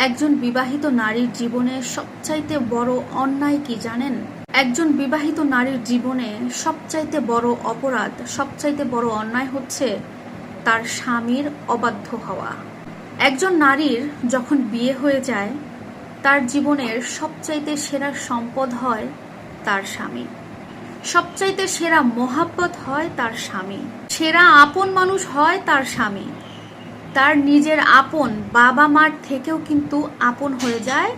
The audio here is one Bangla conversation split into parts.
একজন বিবাহিত নারীর জীবনে সবচাইতে বড় অন্যায় কি জানেন? একজন বিবাহিত নারীর জীবনে সবচাইতে বড় অপরাধ, সবচাইতে বড় অন্যায় হচ্ছে তার স্বামীর অবাধ্য হওয়া। একজন নারীর যখন বিয়ে হয়ে যায়, তার জীবনের সবচাইতে সেরা সম্পদ হয় তার স্বামী। সবচাইতে সেরা মোহাব্বত হয় তার স্বামী। সেরা আপন মানুষ হয় তার স্বামী। তার নিজের আপন বাবা মার থেকেও কিন্তু আপন হয়ে যায়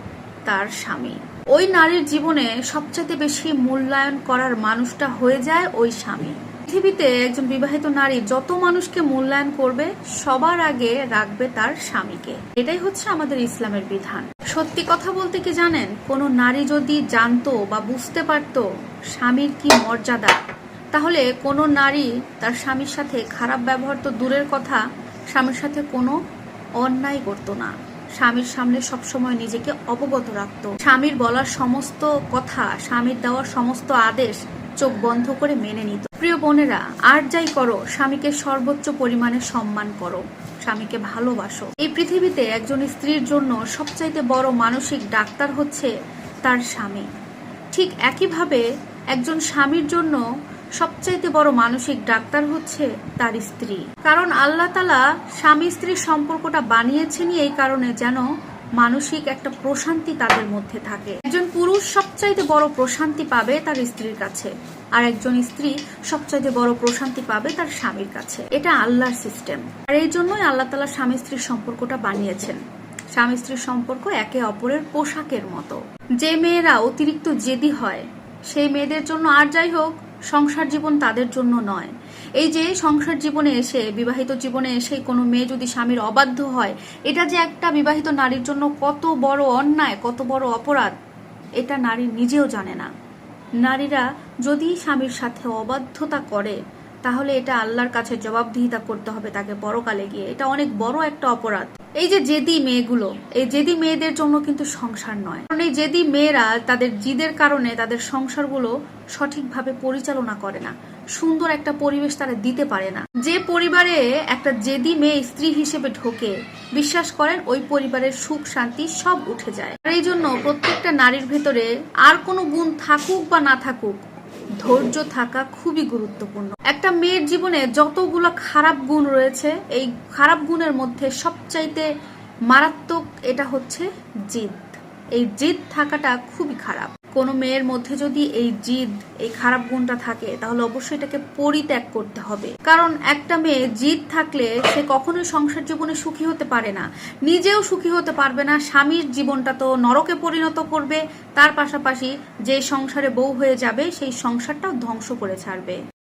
তার স্বামী। ওই নারীর জীবনে সবচেয়ে বেশি মূল্যায়ন করার মানুষটা হয়ে যায় ওই স্বামী। পৃথিবীতে একজন বিবাহিত নারী যত মানুষকে মূল্যায়ন করবে, সবার আগে রাখবে তার স্বামীকে। এটাই হচ্ছে আমাদের ইসলামের বিধান। সত্যি কথা বলতে কি জানেন? কোনো নারী যদি জানতো বা বুঝতে পারতো স্বামীর কি মর্যাদা, তাহলে কোনো নারী তার স্বামীর সাথে খারাপ ব্যবহার তো দূরের কথা স্বামীর সাথে কোনো অন্যায় করতো না। স্বামীর সামনে সবসময় নিজেকে অবগত রাখতো। স্বামীর বলার সমস্ত কথা, স্বামীর দেওয়ার সমস্ত আদেশ চোখ বন্ধ করে মেনে নিত। প্রিয় বোনেরা, আর যাই করো, স্বামীকে সর্বোচ্চ পরিমাণে সম্মান করো, স্বামীকে ভালোবাসো। এই পৃথিবীতে একজন স্ত্রীর জন্য সবচাইতে বড় মানসিক ডাক্তার হচ্ছে তার স্বামী। ঠিক একইভাবে একজন স্বামীর জন্য সবচাইতে বড় মানসিক ডাক্তার হচ্ছে তার স্ত্রী। কারণ আল্লাহ তালা স্বামী স্ত্রীর সম্পর্কটা বানিয়েছেনই এই কারণে যেন মানসিক একটা প্রশান্তি তাদের মধ্যে থাকে। একজন পুরুষ সবচাইতে বড় প্রশান্তি পাবে তার স্ত্রীর কাছে, আর একজন স্ত্রী সবচাইতে বড় প্রশান্তি পাবে তার স্বামীর কাছে। এটা আল্লাহর সিস্টেম। আর এই জন্যই আল্লাহ তালা স্বামী স্ত্রীর সম্পর্কটা বানিয়েছেন। স্বামী স্ত্রীর সম্পর্ক একে অপরের পোশাকের মতো। যে মেয়েরা অতিরিক্ত জেদি হয়, সেই মেয়েদের জন্য আর যাই হোক সংসার জীবন তাদের জন্য নয়। এই যে সংসার জীবনে এসে, বিবাহিত জীবনে এসে কোনো মেয়ে যদি স্বামীর অবাধ্য হয়, এটা যে একটা বিবাহিত নারীর জন্য কত বড় অন্যায়, কত বড় অপরাধ, এটা নারী নিজেও জানে না। নারীরা যদি স্বামীর সাথে অবাধ্যতা করে তাহলে এটা আল্লাহর কাছে জবাবদিহিতা করতে হবে তাকে বড়কালে গিয়ে। এটা অনেক বড় একটা অপরাধ। এই যে জেদি মেয়েগুলো, এই জেদি মেয়েদের জন্য কিন্তু সংসার নয়। কারণ এই জেদি মেয়েরা তাদের জিদের কারণে তাদের সংসারগুলো সঠিকভাবে পরিচালনা করে না। সুন্দর একটা পরিবেশ তারা দিতে পারে না। যে পরিবারে একটা জেদি মেয়ে স্ত্রী হিসেবে ঢোকে, বিশ্বাস করেন ওই পরিবারের সুখ, শান্তি সব উঠে যায়। আর এই জন্য প্রত্যেকটা নারীর ভেতরে আর কোনো গুণ থাকুক বা না থাকুক ধৈর্য থাকা খুবই গুরুত্বপূর্ণ। একটা মেয়ের জীবনে যতগুলো খারাপ গুণ রয়েছে, এই খারাপ গুণের মধ্যে সবচাইতে মারাত্মক এটা হচ্ছে জিদ। এই জিদ থাকাটা খুবই খারাপ। কোনো মেয়ের মধ্যে যদি এই জিদ, এই খারাপ গুণটা থাকে, তাহলে অবশ্যই এটাকে পরিত্যাগ করতে হবে। কারণ একটা মেয়ে জিদ থাকলে সে কখনোই সংসার জীবনে সুখী হতে পারে না। নিজেও সুখী হতে পারবে না, স্বামীর জীবনটা তো নরকে পরিণত করবে, তার পাশাপাশি যে সংসারে বউ হয়ে যাবে, সেই সংসারটাও ধ্বংস করে ছাড়বে।